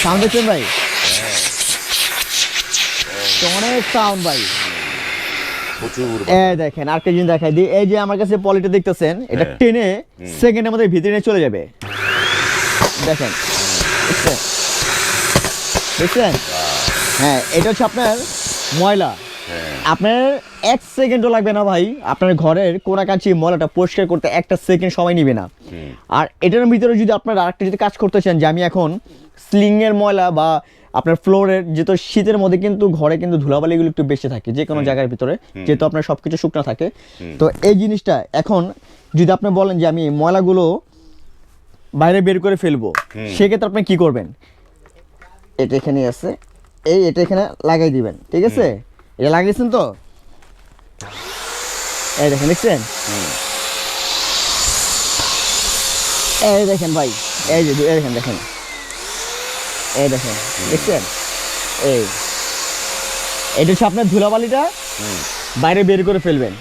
Sound দেখছেন ভাই অনেক সাউন্ড ভাই দেখেন আরেকটা জিনিস দেখাই দিই এই যে আমার কাছে পলিটা দেখতেছেন এটা হ্যাঁ। টেনে সেকেন্ডের মধ্যে ভিতরে চলে যাবে। দেখেন দেখছেন? হ্যাঁ এটা হচ্ছে আপনার ময়লা। আপনার এক সেকেন্ডও লাগবে না ভাই। আপনার ঘরের কোনা কাছি ময়লাটা পরিষ্কার করতে একটা সেকেন্ড সময় নিবে না। আর এটার ভিতরে যদি আপনার আরেকটা যদি কাজ করতে চান যে আমি এখন স্লিংয়ের ময়লা বা আপনার ফ্লোরের যেহেতু শীতের মধ্যে কিন্তু ঘরে কিন্তু ধুলাবালিগুলো একটু বেশি থাকে যে কোনো জায়গার ভিতরে যেহেতু আপনার সব কিছু শুকনো থাকে। তো এই জিনিসটা এখন যদি আপনি বলেন যে আমি ময়লাগুলো বাইরে বের করে ফেলব সেক্ষেত্রে আপনি কি করবেন? এটা এখানে আছে। এই এটা এখানে লাগাই দিবেন ঠিক আছে? এটা লাগিয়েছেন তো? এই দেখেন দেখছেন? এই দেখেন ভাই এই যে এই দেখেন দেখেন। এই দেখেন দেখছেন? এই। এটা হচ্ছে আপনার ধুলাবালিটা বাইরে বের করে ফেলবেন।